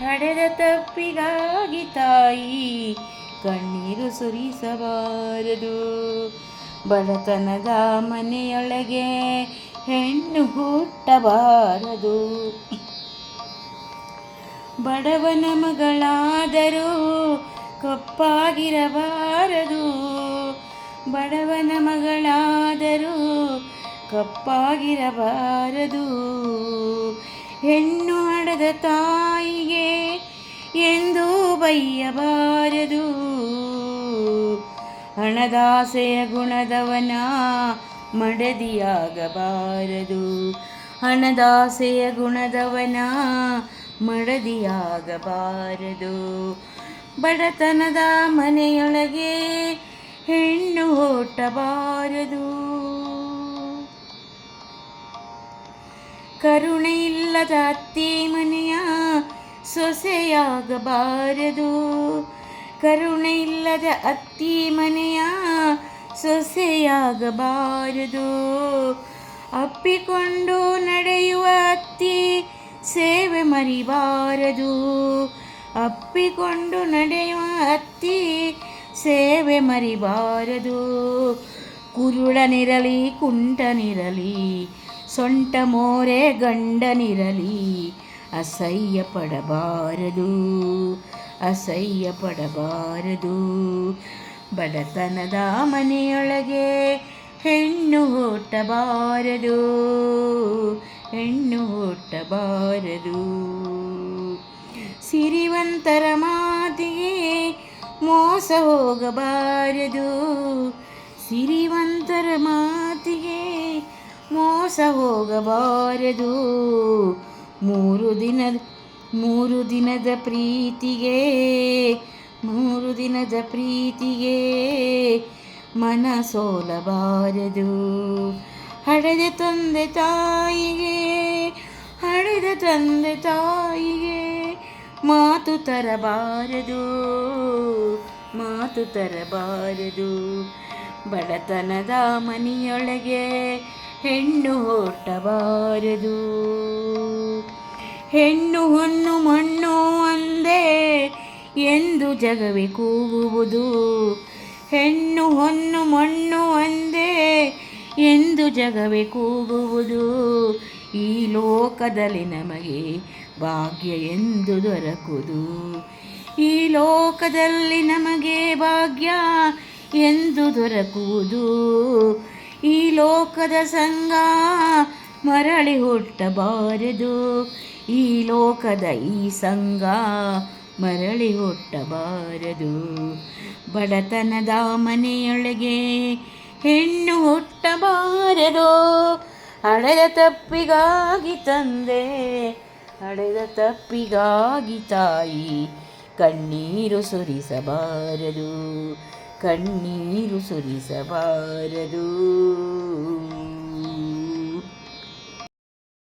ಹಡೆದ ತಪ್ಪಿಗಾಗಿ ತಾಯಿ ಕಣ್ಣೀರು ಸುರಿಸಬಾರದು. ಬಡತನದ ಮನೆಯೊಳಗೆ ಹೆಣ್ಣು ಹುಟ್ಟಬಾರದು. ಬಡವನ ಮಗಳಾದರೂ ಕಪ್ಪಾಗಿರಬಾರದು. ಬಡವನ ಮಗಳಾದರೂ ಕಪ್ಪಾಗಿರಬಾರದು. ಹೆಣ್ಣು ಅಡದ ತಾಯಿಗೆ ಎಂದು ಬೈಯಬಾರದು ಹಣದಾಸೆಯ ಗುಣದವನ ಮಡದಿಯಾಗಬಾರದು. ಹಣದಾಸೆಯ ಗುಣದವನ ಮಡದಿಯಾಗಬಾರದು. ಬಡತನದ ಮನೆಯೊಳಗೆ ಹೆಣ್ಣು ಹುಟ್ಟಬಾರದು ಕರುಣೆ ಇಲ್ಲದ ಅತ್ತೆ ಮನೆಯ ಸೊಸೆಯಾಗಬಾರದು ಕರುಣೆ ಇಲ್ಲದ ಅತ್ತಿ ಮನೆಯ ಸೊಸೆಯಾಗಬಾರದು ಅಪ್ಪಿಕೊಂಡು ನಡೆಯುವ ಅತ್ತಿ ಸೇವೆ ಮರಿಬಾರದು. ಅಪ್ಪಿಕೊಂಡು ನಡೆಯುವ ಅತ್ತಿ ಸೇವೆ ಮರಿಬಾರದು. ಕುರುಡನಿರಲಿ, ಕುಂಟನಿರಲಿ ಸೊಂಟ ಮೋರೆ ಗಂಡನಿರಲಿ ಅಸಹ್ಯ ಪಡಬಾರದು ಅಸಹ್ಯ ಪಡಬಾರದು. ಬಡತನದ ಮನೆಯೊಳಗೆ ಹೆಣ್ಣು ಹುಟ್ಟಬಾರದು ಹೆಣ್ಣು ಹುಟ್ಟಬಾರದು. ಸಿರಿವಂತರ ಮಾತಿಗೆ ಮೋಸ ಹೋಗಬಾರದು, ಸಿರಿವಂತರ ಮಾತಿಗೆ ಹೋಗಬಾರದು ಮೂರು ದಿನದ ಮೂರು ದಿನದ ಪ್ರೀತಿಗೆ, ಮೂರು ದಿನದ ಪ್ರೀತಿಗೆ ಮನ ಸೋಲಬಾರದು. ಹಡೆದ ತಂದೆ ತಾಯಿಗೆ ಹಡೆದ ತಂದೆ ತಾಯಿಗೆ ಮಾತು ತರಬಾರದು ಮಾತು ತರಬಾರದು. ಬಡತನದ ಮನೆಯೊಳಗೆ ಹೆಣ್ಣು ಹೊಟ್ಟಬಾರದು ಹೆಣ್ಣು ಹೊನ್ನು ಮಣ್ಣು ಒಂದೇ ಎಂದು ಜಗವೇ ಕೂಗುವುದು. ಹೆಣ್ಣು ಹೊನ್ನು ಮಣ್ಣು ಒಂದೇ ಎಂದು ಜಗವೇ ಕೂಗುವುದು. ಈ ಲೋಕದಲ್ಲಿ ನಮಗೆ ಭಾಗ್ಯ ಎಂದು ದೊರಕುವುದು. ಈ ಲೋಕದಲ್ಲಿ ನಮಗೆ ಭಾಗ್ಯ ಎಂದು ದೊರಕುವುದು. ಈ ಲೋಕದ ಸಂಗ ಮರಳಿ ಹುಟ್ಟಬಾರದು ಈ ಲೋಕದ ಈ ಸಂಗ ಮರಳಿ ಹುಟ್ಟಬಾರದು ಬಡತನದ ಮನೆಯೊಳಗೆ ಹೆಣ್ಣು ಹುಟ್ಟಬಾರದು ಹಳೆದ ತಪ್ಪಿಗಾಗಿ ತಂದೆ, ಹಳೆದ ತಪ್ಪಿಗಾಗಿ ತಾಯಿ ಕಣ್ಣೀರು ಸುರಿಸಬಾರದು. ಕಣ್ಣೀರು ಸುರಿಸಬಾರದು